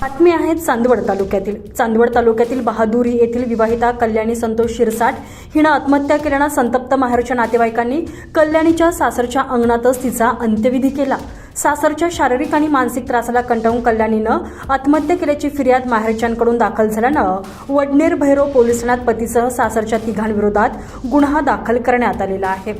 बातमी आहेत चांदवड तालुक्यातील. चांदवड तालुक्यातील बहादुरी येथील विवाहिता कल्याणी संतोष शिरसाट हिनं आत्महत्या केल्यानं संतप्त माहेरच्या नातेवाईकांनी कल्याणीच्या सासरच्या अंगणातच तिचा अंत्यविधी केला. सासरच्या शारीरिक आणि मानसिक त्रासाला कंटाळून कल्याणीनं आत्महत्या केल्याची फिर्याद माहेरच्यांकडून दाखल झाल्यानं वडनेर भैरव पोलीस ठाण्यात पतीसह सासरच्या तिघांविरोधात गुन्हा दाखल करण्यात आलेला आहे.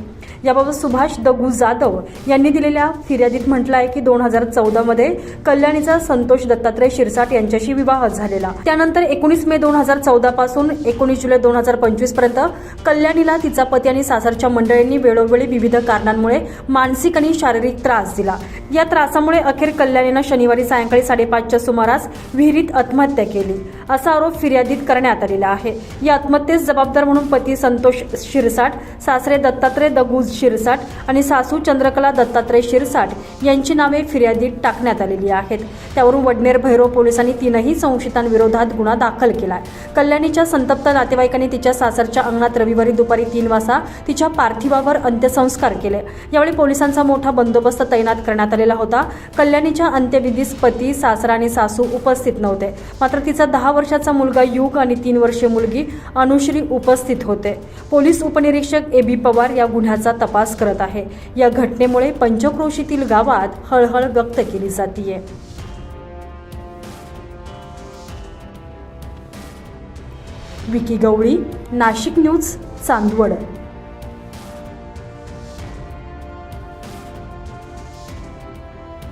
याबाबत सुभाष दगू जाधव यांनी दिलेल्या फिर्यादीत म्हटलं आहे की दोन हजार चौदामध्ये कल्याणीचा संतोष दत्तात्रय शिरसाट यांच्याशी विवाह झालेला. त्यानंतर एकोणीस मे दोन हजार चौदा पासून एकोणीस जुलै दोन हजार पंचवीसपर्यंत कल्याणीला तिचा पती आणि सासरच्या मंडळींनी वेळोवेळी विविध कारणांमुळे मानसिक आणि शारीरिक त्रास दिला. या त्रासामुळे अखेर कल्याणीनं शनिवारी सायंकाळी साडेपाचच्या सुमारास विहिरीत आत्महत्या केली. असा आरोप फिर्यादीत करण्यात आलेला आहे. या आत्महत्येस जबाबदार म्हणून पती संतोष शिरसाट सासरे दत्तात्रय दगूज शिरसाट आणि सासू चंद्रकला दत्तात्रय शिरसाट यांची नावे फिर्यादीत टाकण्यात आलेली आहेत. त्यावरून वडनेर भैरव पोलिसांनी तीनही संशयितांविरोधात गुन्हा दाखल केला कल्याणीच्या संतप्त नातेवाईकांनी तिच्या सासरच्या अंगणात रविवारी दुपारी तीन वाजता तिच्या पार्थिवावर अंत्यसंस्कार केले. यावेळी पोलिसांचा मोठा बंदोबस्त तैनात करण्यात आलेला होता. कल्याणीच्या अंत्यविधीस पती सासरा आणि सासू उपस्थित नव्हते. मात्र तिचा दहा वर्षाचा मुलगा युग आणि तीन वर्षीय मुलगी अनुश्री उपस्थित होते. पोलीस उपनिरीक्षक ए बी पवार या गुन्ह्याचा तपास करत आहे. या घटनेमुळे पंचक्रोशीतील गावात हळहळ व्यक्त केली जातीये. विकी गवळी नाशिक न्यूज चांदवड.